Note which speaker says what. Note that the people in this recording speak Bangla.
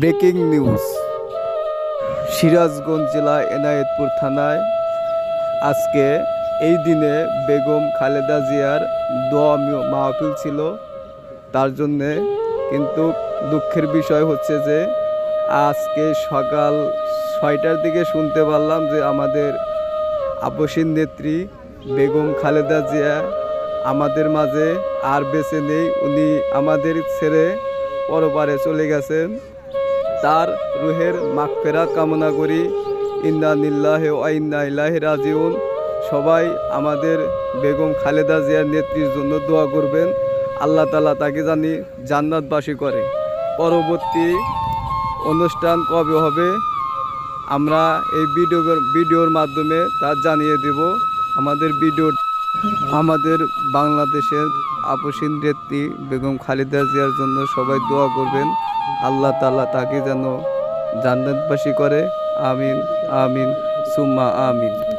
Speaker 1: Breaking news. সিরাজগঞ্জ জেলা এনায়েতপুর থানায় আজকে এই দিনে বেগম খালেদা জিয়ার দোয়া মাহফিল ছিল। তার জন্যে কিন্তু দুঃখের বিষয় হচ্ছে যে, আজকে সকাল ছয়টার দিকে শুনতে পারলাম যে আমাদের আপসীন নেত্রী বেগম খালেদা জিয়া আমাদের মাঝে আর বেঁচে নেই। উনি আমাদের ছেড়ে পরপারে চলে গেছেন। তার রুহের মাগফেরাত কামনা করি। ইন্না নিল্লাহে ওয়াইন্না ইলাহি রাজিউন। সবাই আমাদের বেগম খালেদা জিয়ার নেত্রীর জন্য দোয়া করবেন। আল্লাহ তালা তাকে জানি জান্নাতবাসী করে। পরবর্তী অনুষ্ঠান কবে হবে? আমরা এই ভিডিও ভিডিওর মাধ্যমে তা জানিয়ে দেব। আমাদের ভিডিও আমাদের বাংলাদেশের আপসীন নেত্রী বেগম খালেদা জিয়ার জন্য সবাই দোয়া করবেন। আল্লাহ তালা তাকে যেন জান্নাতবাসী করে। আমিন আমিন, সুম্মা, আমিন।